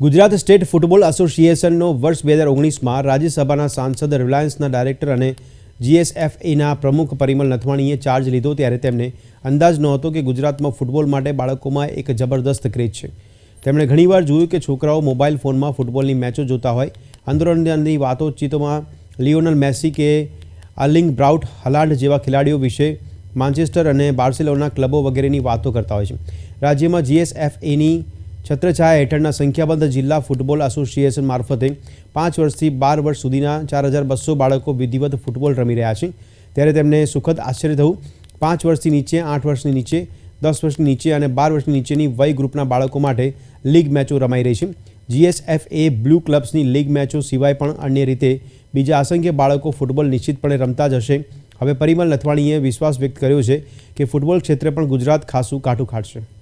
Gujarat state football એસોસિએશનનો વર્ષ બે હજાર ઓગણીસમાં રાજ્યસભાના સાંસદ રિલાયન્સના ડાયરેક્ટર અને જીએસએફએના પ્રમુખ પરિમલ નથવાણીએ ચાર્જ લીધો ત્યારે તેમને અંદાજ નહોતો કે ગુજરાતમાં ફૂટબોલ માટે બાળકોમાં એક જબરદસ્ત ક્રેઝ છે. તેમણે ઘણીવાર જોયું કે છોકરાઓ મોબાઈલ ફોનમાં ફૂટબોલની મેચો જોતા હોય. આંદોલનની વાતોચીતોમાં લિયોનલ મેસી કે અર્લિંગ બ્રાઉટ હલાન્ડ જેવા ખેલાડીઓ વિશે માન્ચેસ્ટર અને બાર્સેલોના ક્લબો વગેરેની વાતો કરતા હોય છે. રાજ્યમાં જીએસએફએની છત્રછાયા હેઠળના સંખ્યાબંધ જિલ્લા ફૂટબોલ એસોસિએશન મારફતે પાંચ વર્ષથી બાર વર્ષ સુધીના ચાર હજાર બસો બાળકો વિધિવત ફૂટબોલ રમી રહ્યા છે. ત્યારે તેમને સુખદ આશ્ચર્ય થયું. પાંચ વર્ષથી નીચે, આઠ વર્ષની નીચે, દસ વર્ષની નીચે અને બાર વર્ષની નીચેની વય ગ્રુપના બાળકો માટે લીગ મેચો રમાઈ રહી છે. જીએસએફ એ બ્લુ ક્લબ્સની લીગ મેચો સિવાય પણ અન્ય રીતે બીજા અસંખ્ય બાળકો ફૂટબોલ નિશ્ચિતપણે રમતા જ હશે. હવે પરિમલ નથવાણીએ વિશ્વાસ વ્યક્ત કર્યો છે કે ફૂટબોલ ક્ષેત્રે પણ ગુજરાત ખાસું કાઠું ખાટશે.